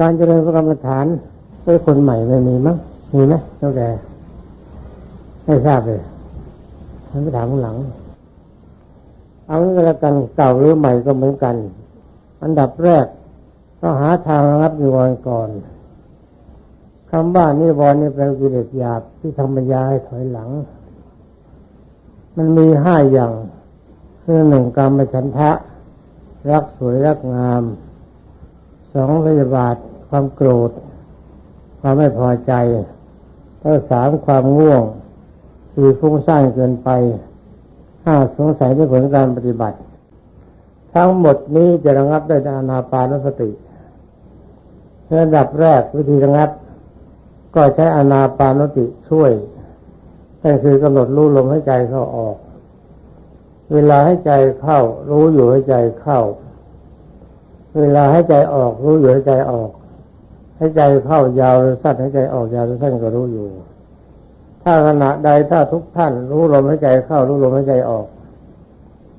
การเจริญพระกรรมฐานเป็นคนใหม่ไม่มีมั้งมีไหมเจ้าแก่ไม่ทราบเลยท่านไปถามข้างหลัง เอางี้ก็แล้วกันเก่าหรือใหม่ก็เหมือนกัน อันดับแรกต้องหาทางรับนิวรณ์ก่อนคำว่านิวรณ์นี่เป็นกิเลสหยาบที่ทำปัญญาให้ถอยหลัง มันมีห้าอย่าง คือหนึ่งกรรมฉันทะ รักสวยรักงาม สองพยาบาท ความโกรธ ความไม่พอใจแล้วสามความง่วงสี่ฟุ้งซ่านเกินไปห้าสงสัยในผลการปฏิบัติ ทั้งหมดนี้จะระงับได้วยอานาปานสติระดับแรกวิธีระงับ ก็ใช้อานาปานสติช่วยนั่นคือกำหนดรู้ลมให้ใจเข้าออก เวลาให้ใจเข้า รู้อยู่ให้ใจเข้า เวลาให้ใจออกรู้อยู่ให้ใจออก ให้ใจเข้ายาวหรือสั้นให้ใจออกยาวหรือสั้นก็รู้อยู่ ถ้าขณะใดถ้าทุกท่าน รู้ลมให้ใจเข้ารู้ลมให้ใจออก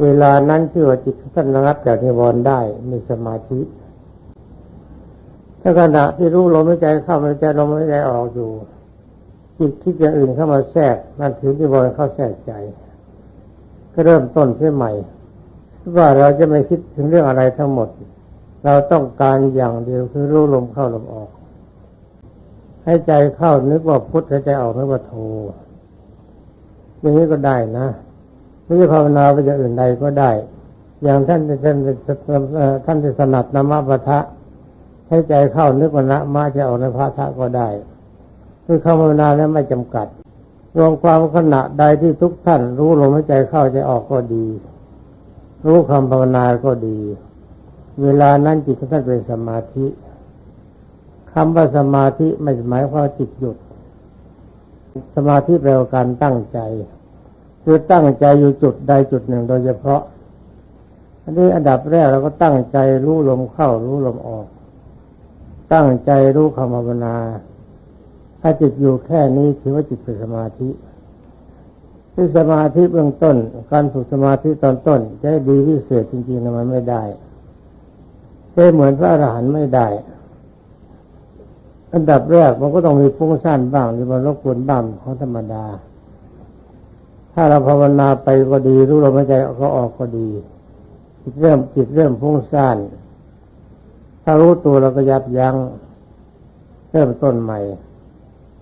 เวลานั้นชื่อว่าจิตท่านระงับจากนิวรณ์ได้มีสมาธิถ้าขณะที่รู้ลมหายใจเข้าหายใจลมหายใจออกอยู่ จิตคิดอย่างอื่นเข้ามาแทรกนั่นถือนิวรณ์เข้าแทรกใจ ก็เริ่มต้นใช่ใหม่ว่าเราจะไม่คิดถึงเรื่องอะไรทั้งหมด เราต้องการอย่างเดียวคือรู้ลมเข้าลมออก ให้ใจเข้านึกว่าพุทธให้ใจออกนึกว่าโทอย่างนี้ก็ได้นะไม่ใช่ภาวนาไปอย่างอื่นใดก็ได้ อย่างท่านท่านท่านที่ถนัดนามปะทะให้ใจเข้านึกว่านะมาจะออกในพระทะก็ได้คือคำภาวนาแล้วไม่จำกัด รวมความขณะใดที่ทุกท่าน รู้ลมหายใจเข้าใจออกก็ดี รู้คำภาวนาก็ดี เวลานั้นจิตของท่านเป็นสมาธิคำว่าสมาธิไม่หมายความว่าจิตหยุด สมาธิแปลว่าการตั้งใจ คือตั้งใจอยู่จุดใดจุดหนึ่งโดยเฉพาะ อันนี้อันดับแรกเราก็ตั้งใจรู้ลมเข้ารู้ลมออก ตั้งใจรู้คำภาวนา ถ้าจิตอยู่แค่นี้ถือว่าจิตเป็นสมาธิที่สมาธิเบื้องต้น การฝึกสมาธิตอนต้นจะให้ดีวิเศษจริงๆนะมันไม่ได้ จะเหมือนพระอรหันต์ไม่ได้ อันดับแรกมันก็ต้องมีฟุ้งซ่านบ้างหรือมันรบกวนบ้างของธรรมดา ถ้าเราภาวนาไปก็ดีรู้ลมหายใจก็ออกก็ดีจิตเริ่มจิตเริ่มฟุ้งซ่านถ้ารู้ตัวเราก็ยับยัง้งเริ่มต้นใหม่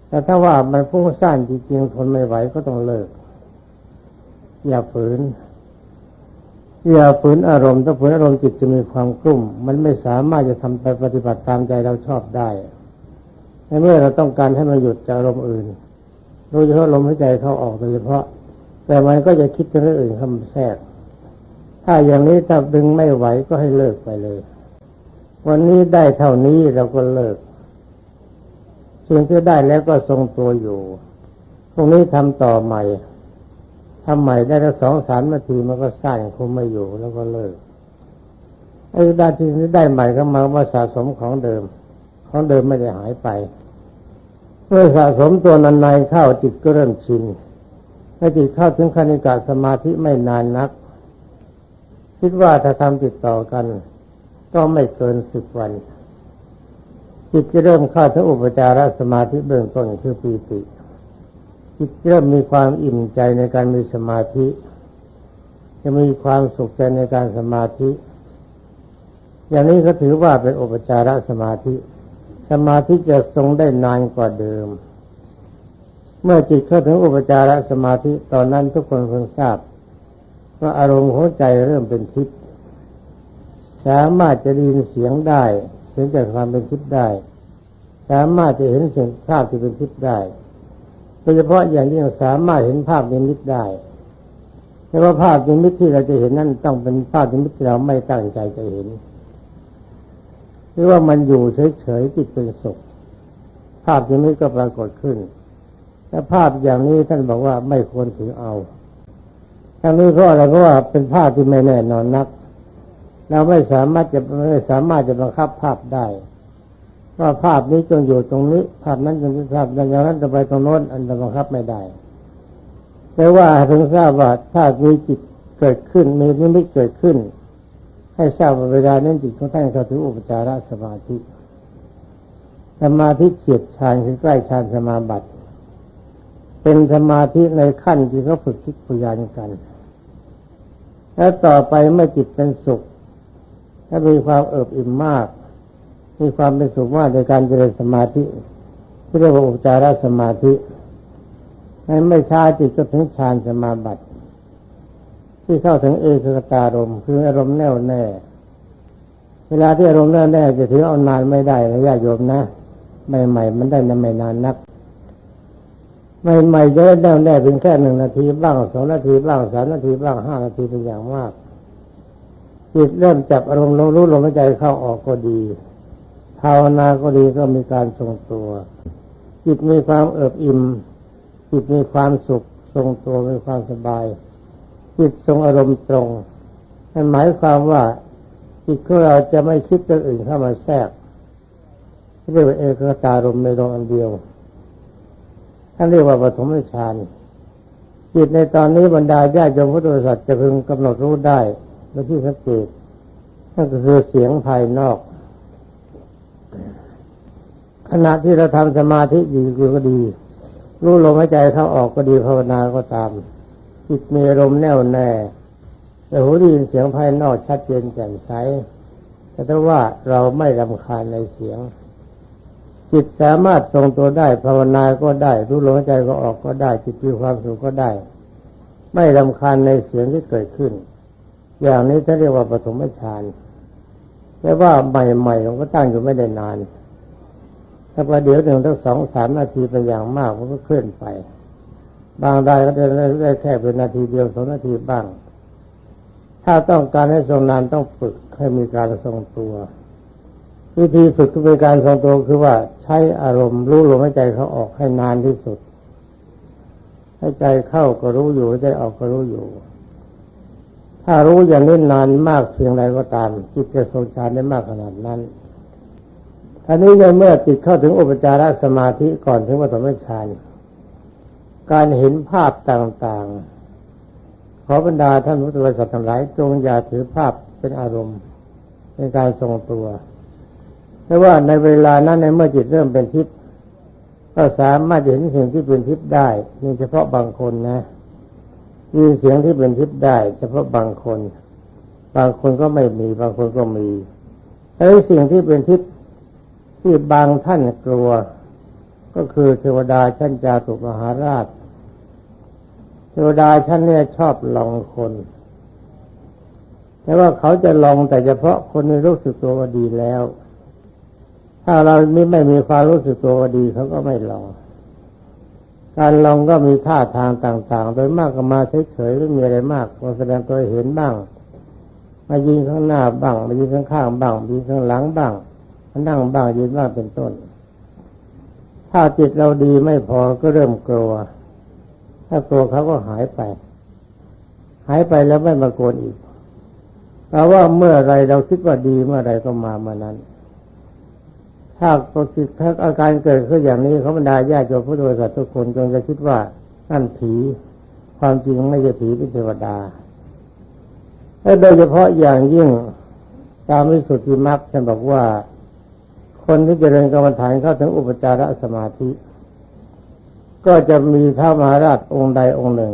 แต่ถ้าว่ามันฟุ้งซ่านจริงๆทนไม่ไหวก็ต้องเลิก อย่าฝืน อย่าฝืนอารมณ์ถ้าฝืนอารมณ์จิตจะมีความกลุ่ม มันไม่สามารถจะทำไปปฏิบัติตามใจเราชอบได้ในเมื่อเราต้องการให้มันหยุดจากอารมณ์อื่นโดยเฉพาะลมหายใจเข้าออกโดยเฉพาะ แต่มันก็จะคิดถึงเรื่องอื่นเข้ามาแทรก ถ้าอย่างนี้ถ้าดึงไม่ไหวก็ให้เลิกไปเลย วันนี้ได้เท่านี้เราก็เลิกสิ่งที่ได้แล้วก็ทรงตัวอยู่พรุ่งนี้ทำต่อใหม่ ทำใหม่ได้แล้วสองสามนาทีมันก็สั้นคงไม่อยู่แล้วก็เลิกไอ้ด้านที่นี้ได้ใหม่ก็มาว่าสะสมของเดิม ของเดิมไม่ได้หายไป เมื่อสะสมตัวนานๆเข้าจิตก็เริ่มชินเมื่อจิตเข้าถึงคณิกาสมาธิไม่นานนัก คิดว่าถ้าทำติดต่อกัน ก็ไม่เกินสิบวัน จิตจะเริ่มเข้าถึงอุปจารสมาธิเบื้องต้นคือปีติ จิตเริ่มมีความอิ่มใจในการมีสมาธิ จะมีความสุขใจในการสมาธิ อย่างนี้ก็ถือว่าเป็นอุปจารสมาธิ สมาธิจะทรงได้นานกว่าเดิม เมื่อจิตเข้าถึงอุปจารสมาธิตอนนั้นทุกคนคงทราบว่าอารมณ์ของใจเริ่มเป็นทิพย์สามารถจะได้ยินเสียงได้เห็นจากความเป็นทิพย์ได้ สามารถจะเห็นสิ่งภาพที่เป็นทิพย์ได้ โดยเฉพาะอย่างยิ่งสามารถเห็นภาพนิมิตได้ แต่ว่าภาพนิมิตที่เราจะเห็นนั่นต้องเป็นภาพนิมิตที่เราไม่ตั้งใจจะเห็น หรือว่ามันอยู่เฉยๆจิตเป็นสุข ภาพนิมิตก็ปรากฏขึ้นแต่ภาพอย่างนี้ท่านบอกว่าไม่ควรถือเอาทั้งนี้เพราะอะไรเพราะว่าเป็นภาพที่ไม่แน่นอนนัก เราไม่สามารถจะไม่สามารถจะบังคับภาพได้ ว่าภาพนี้จงอยู่ตรงนี้ ภาพนั้นจงอยู่ภาพอย่างนั้นจะไปตรงโน้นอันจะบังคับไม่ได้ แต่ว่าถึงทราบว่าถ้ามีจิตเกิดขึ้นมีนิมิตเกิดขึ้น ให้ทราบว่าเวลานั้นจิตของท่านเข้าถึงอุปจารสมาธิสมาธิเฉียดฌานคือใกล้ฌานสมาบัติ เป็นสมาธิในขั้นที่เขาฝึกคิดพยานกัน แล้วต่อไปเมื่อจิตเป็นสุข ถ้ามีความเอิบอิ่มมาก มีความเป็นสุขมากในการเจริญสมาธิที่เรียกว่าอุปจารสมาธิในไม่ช้าจิตก็ถึงฌานสมาบัติ ที่เข้าถึงเอกคตารมณ์คืออารมณ์แน่วแน่ เวลาที่อารมณ์แน่วแน่จะถือเอานานไม่ได้นะญาติโยมนะใหม่ๆมันได้นไม่นานนักใหม่ๆจะได้แน่วแน่เพียงแค่หนึ่งนาทีบ้างสองนาทีบ้างสามนาทีบ้างห้านาทีเป็นอย่างมากจิตเริ่มจับอารมณ์ลงรู้ลมหายใจเข้าออกก็ดี ภาวนาก็ดีก็มีการทรงตัว จิตมีความเอิบอิ่ม จิตมีความสุข ทรงตัวมีความสบาย จิตทรงอารมณ์ตรงนั่นหมายความว่าจิตของเราจะไม่คิดเรื่องอื่นเข้ามาแทรกเรียกว่าเอกตารมณ์ในดวงอันเดียวท่านเรียกว่าปฐมฌานจิตในตอนนี้บรรดาญาติโยมพุทธบริษัทจะพึงกำหนดรู้ได้โดยที่สังเกตนั่นก็คือเสียงภายนอก ขณะที่เราทำสมาธิอยู่ก็ดี รู้ลมหายใจเข้าออกก็ดีภาวนาก็ตามจิตมีอารมณ์แน่วแน่แต่หูได้ยินเสียงภายนอกชัดเจนแจ่มใสแต่ถ้าว่าเราไม่รำคาญในเสียง จิตสามารถทรงตัวได้ภาวนาก็ได้ รู้ลมหายใจก็ออกก็ได้ จิตมีความสุขก็ได้ ไม่รำคาญในเสียงที่เกิดขึ้น อย่างนี้ถ้าเรียกว่าปฐมฌานแต่ว่าใหม่ๆมันก็ตั้งอยู่ไม่ได้นาน ถ้าประเดี๋ยวหนึ่งทั้งสองสามนาทีไปอย่างมากมันก็เคลื่อนไป บางรายก็เดินได้แค่เป็นนาทีเดียวสองนาทีบ้าง ถ้าต้องการให้ทรงนานต้องฝึกให้มีการทรงตัว วิธีฝึกก็เป็นการทรงตัวคือว่าใช้อารมณ์รู้ลมหายใจเขาออกให้นานที่สุดให้ใจเข้าก็รู้อยู่ให้ใจออกก็รู้อยู่ ถ้ารู้อย่างนี้นานมากเพียงไรก็ตาม จิตจะทรงฌานได้มากขนาดนั้น ท่านี้ในเมื่อจิตเข้าถึงอุปจารสมาธิก่อนถึงปฐมฌานการเห็นภาพต่างๆ ขอบรรดาท่านพุทธบริษัททั้งหลายจงอย่าถือภาพเป็นอารมณ์ในการทรงตัวเพราะว่าในเวลานั้นในเมื่อจิตเริ่มเป็นทิพย์ก็สามารถเห็นสิ่งที่เป็นทิพย์ได้นี่เฉพาะบางคนนะมีเสียงที่เป็นทิพย์ได้ เฉพาะบางคน บางคนก็ไม่มี บางคนก็มีไอ้สิ่งที่เป็นทิพย์ ที่บางท่านกลัว ก็คือเทวดาชั้นจาตุมหาราช เทวดาชั้นเนี่ยชอบลองคน แต่ว่าเขาจะลองแต่เฉพาะคนที่รู้สึกตัวว่าดีแล้ว ถ้าเราไม่ไม่มีความรู้สึกตัวว่าดีเขาก็ไม่ลอง การลองก็มีท่าทางต่างๆ โดยมากก็มาเฉยๆไม่มีอะไรมากมาแสดงตัวเห็นบ้าง มายิงข้างหน้าบ้าง มายิงข้างๆบ้างมายิงข้างหลังบ้างมา นั่งบ้างยืนบ้างเป็นต้น ถ้าจิตเราดีไม่พอก็เริ่มกลัว ถ้ากลัวเขาก็หายไป หายไปแล้วไม่มาโกนอีกแต่ว่าเมื่อไรเราคิดว่าดีเมื่อไรก็มาเมื่อนั้น ถ้าก็คิดถ้าอาการเกิดขึ้นอย่างนี้เขาบรรดาญาติโยมผู้โดยสารทุกคนจงจะคิดว่านั่นผีความจริงไม่ใช่ผีเป็นเทวดาและโดยเฉพาะอย่างยิ่งตามวิสุทธิมรรคท่านบอกว่า คนที่เจริญกรรมฐานเข้าถึงอุปจารสมาธิ ก็จะมีท้ามหาราชองค์ใดองค์หนึ่ง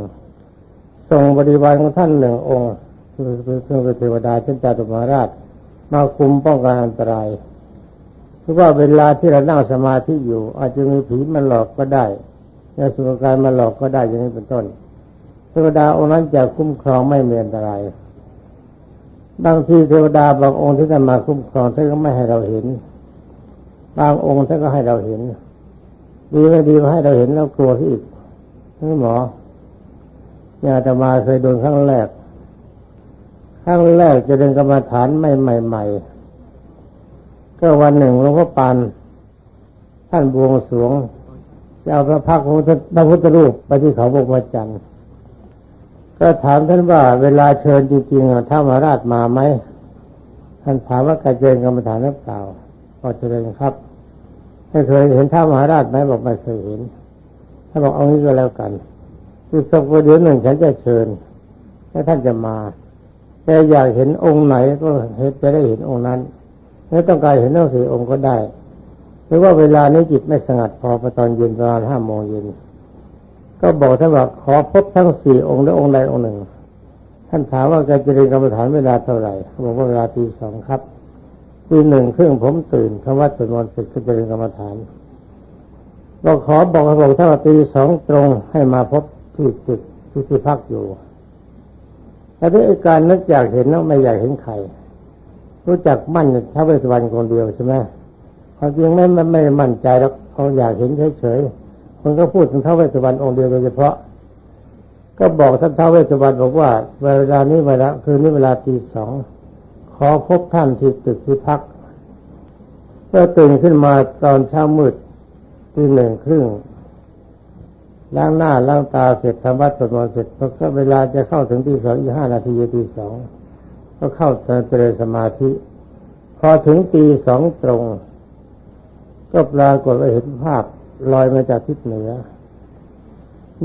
ส่งบริวารของท่านหนึ่งองค์คือคือคือเทวดาเช่นจตุมหาราช มาคุมป้องกันอันตรายเพราะว่าเวลาที่เรานั่งสมาธิอยู่ อาจจะมีผีมาหลอกก็ได้ยาสุรการมาหลอกก็ได้อย่างนี้เป็นต้นเทวดาองค์นั้นจะคุ้มครองไม่มีอันตรายบางทีเทวดาบางองค์ที่จะมาคุ้มครองท่านก็ไม่ให้เราเห็น บางองค์ท่านก็ให้เราเห็น ดีไม่ดีมาให้เราเห็นแล้วกลัวที่อีกนี่หมอเนี่ยอาตมาเคยโดนครั้งแรกครั้งแรกจะเดินกรรมฐานไม่ใหม่ๆก็วันหนึ่งหลวงพ่อปานท่านบวงสรวงจะเอาพระพักตร์ของพระพุทธรูปไปที่เขาบกวัจันทร์ก็ถามท่านว่าเวลาเชิญจริงๆอะท้ามหาราชมาไหมท่านถามว่าการเจริญกรรมฐานหรือเปล่า ก็เจริญครับไม่เคยเห็นท้ามหาราชไหมบอกไม่เคยเห็นถ้าบอกเอางี้ก็แล้วกันคือสักวันเดือนหนึ่งฉันจะเชิญถ้าท่านจะมาแต่อยากเห็นองค์ไหนก็เห็นจะได้เห็นองค์นั้นไม่ต้องการเห็นทั้งสี่องค์ก็ได้หรือว่าเวลานี้จิตไม่สงัดพอพอตอนเย็นประมาณห้าโมงเย็นก็บอกท่านว่าขอพบทั้งสี่องค์หรือองค์ใดองค์หนึ่ง ท่านถามว่าการเจริญกรรมฐานเวลาเท่าไหร่เขาบอกว่าเวลาตีสองครับ ตีหนึ่งครึ่งผมตื่นคำว่าสวดมนต์เสร็จก็เจริญกรรมฐานเราขอบอกเขาบอกถ้าว่าตีสองตรงให้มาพบที่ตึกที่ที่พักอยู่แต่ด้วยการนึกอยากเห็นแล้วไม่อยากเห็นใครรู้จักมั่นท้าวเวสสวรรณคนเดียวใช่ไหมความจริงไม่ไม่ไม่มั่นใจแล้วเขาอยากเห็นเฉยๆคนก็พูดถึงท้าวเวสสวรรณองค์เดียวโดยเฉพาะ ก็บอกท่านท้าวเวสสวรรณบอกว่า เวลานี้เวลาคืนนี้เวลาตีสอง ขอพบท่านที่ตึกที่พักเมื่อตื่นขึ้นมาตอนเช้ามืดตีหนึ่งครึ่งล้างหน้าล้างตาเสร็จทำวัดสวดมนต์เสร็จพอเวลาจะเข้าถึงตีสองอีกห้านาทีตีสองก็เข้าเจริญสมาธิ พอถึงตีสองตรง ก็ปรากฏว่าเห็นภาพลอยมาจากทิศเหนือ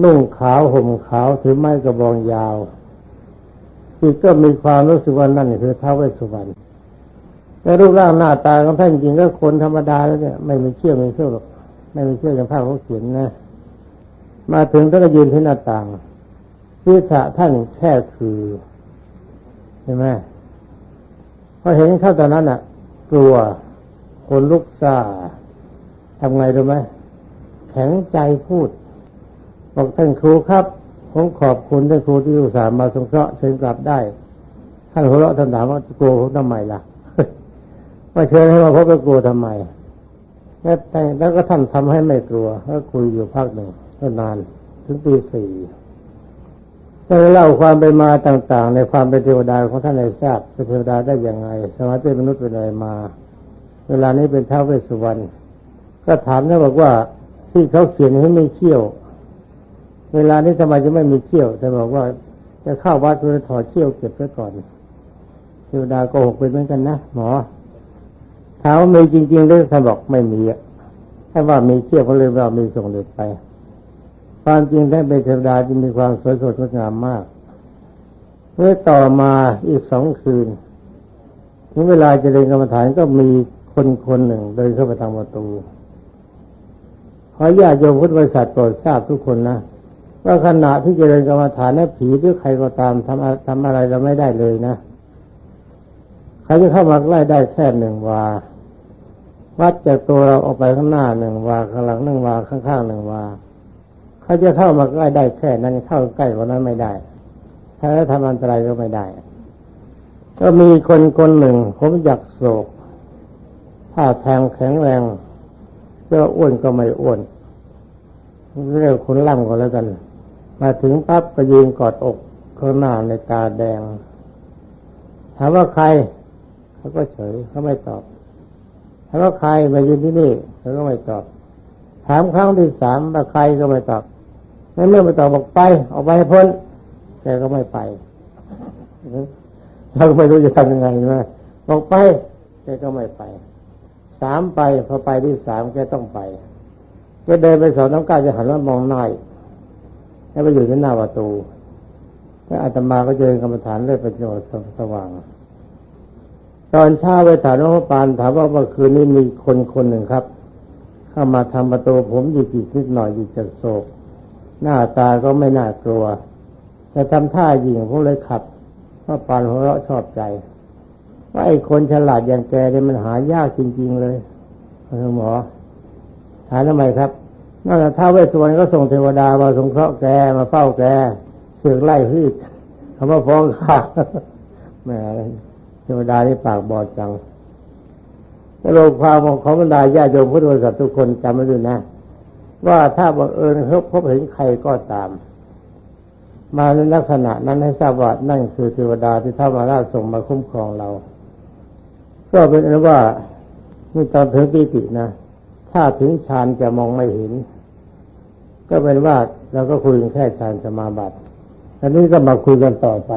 นุ่งขาวห่มขาวถือไม้กระบองยาว จิตก็มีความรู้สึกว่านั่นคือท้าวเวสสุวรรณแต่รูปร่างหน้าตาของท่านจริงก็คนธรรมดาแล้วเนี่ยไม่มีเชี่ยวไม่เชี่ยวหรอกไม่มีเชี่ยวอย่างภาพเขาเขียนนะ มาถึงท่านก็ยืนที่หน้าต่างศีรษะท่านแค่คือใช่ไหมพอเห็นเข้าตอนนั้นอะ กลัวคนลุกซ่าทำไงรู้ไหมแข็งใจพูด บอกท่านครูครับ ผมขอบคุณท่านครูที่อุตส่าห์มาสงเคราะห์เชิญกลับได้ท่านหัวเราะท่านถามว่ากลัวผมทำไมล่ะว่าเชิญให้มาพบแล้วกลัวทำไมแล้วแต่แล้วก็ท่านทำให้ไม่กลัวก็คุยอยู่พักหนึ่งก็นานถึงตีสี่ก็เล่าความไปมาต่างๆ ในความเป็นเทวดาของท่านในทราบเป็นเทวดาได้อย่างไง สมัยเป็นมนุษย์เป็นอะไรมา เวลานี้เป็นท้าวเวสสุวรรณก็ถามท่านบอกว่าที่เขาเขียนให้ไม่เขี้ยว เวลานี้ทำไมจะไม่มีเขี้ยวแต่บอกว่าจะเข้าวัดเพื่อถอดเขี้ยวเก็บไว้ก่อนเทวดาโกหกไปเหมือนกันนะหมอถามว่ามีจริงๆหรือท่านบอกไม่มีอะถ้าว่ามีเขี้ยวเขาเลยว่ามีส่งเด็ดไป ความจริงท่านเป็นเทวดาที่มีความสวยสดงดงามมากเมื่อต่อมาอีกสองคืนถึงเวลาจะเรียนกรรมฐานก็มีคนคนหนึ่งเดินเข้าไปทางประตูขอญาติโยมพุทธบริษัทโปรดทราบทุกคนนะ ว่าขณะที่เจริญกรรมฐานนั้นผีหรือใครก็ตามทำทำอะไรเราไม่ได้เลยนะใครจะเข้ามาใกล้ได้แค่หนึ่งวาวัดจากตัวเราออกไปข้างหน้าหนึ่งวาข้างหลังหนึ่งวาข้างๆหนึ่งวาเขาจะเข้ามาใกล้ได้แค่นั้นเข้าใกล้กว่านั้นไม่ได้ ถ้าทำอันตรายก็ไม่ได้ ก็มีคนคนหนึ่งผมอยากโศกถ้าแทงแข็งแรงก็อ้วนก็ไม่อ้วนเรียกคนล่ำก็แล้วกัน มาถึงปั๊บก็ยืนกอดอกข้างหน้าในตาแดง ถามว่าใคร เขาก็เฉยเขาไม่ตอบ ถามว่าใครมายืนที่นี่เขาก็ไม่ตอบ ถามครั้งที่สามว่าใครก็ไม่ตอบไม่เมื่อไม่ตอบบอกไป ออกไปพ้นแกก็ไม่ไปเราก็ไม่รู้จะทำยังไงนะบอกไปแกก็ไม่ไป สามไปพอไปที่สามแกต้องไปแกเดินไปสองน้ำก้าวจะหันมามองหน้าอีก แล้วไปอยู่ที่หน้าประตูแล้วอาตมาก็เจริญกรรมฐานเรื่อยไปจนสว่าง ตอนเช้าไปถามหลวงพ่อปานถามว่าเมื่อคืนนี้มีคนคนหนึ่งครับ เข้ามาทำประตูผมอยู่จิตนิดหน่อยอยู่จากโศก หน้าตาก็ไม่น่ากลัว แต่ทำท่ายิงผมเลยขับพราะปานหัวเราะชอบใจ ว่าไอ้คนฉลาดอย่างแกเนี่ยมันหายากจริง ๆ เลยคุณหมอถามทำไมครับ นั่นแหละท้าวเวสสุวรรณก็ส่งเทวดามาสงเคราะห์แกมาเฝ้าแกเสือกไล่พืชคำว่าฟ้องข้าแหมเทวดานี่ปากบอดจังแต่โลกความของบรรดาญาโยมพุทธบริษัททุกคนจำไว้ด้วยนะ ว่าถ้าบังเอิญเขาพบเห็นใครก็ตาม มาในลักษณะนั้นให้ทราบว่านั่นคือเทวดาที่ท้าวมาราชส่งมาคุ้มครองเรา ก็เป็นอันว่านี่ตอนถึงปีตินะ ถ้าถึงฌานจะมองไม่เห็น ก็เป็นว่าเราก็คุยกันแค่ฌานสมาบัติ อันนี้ก็มาคุยกันต่อไป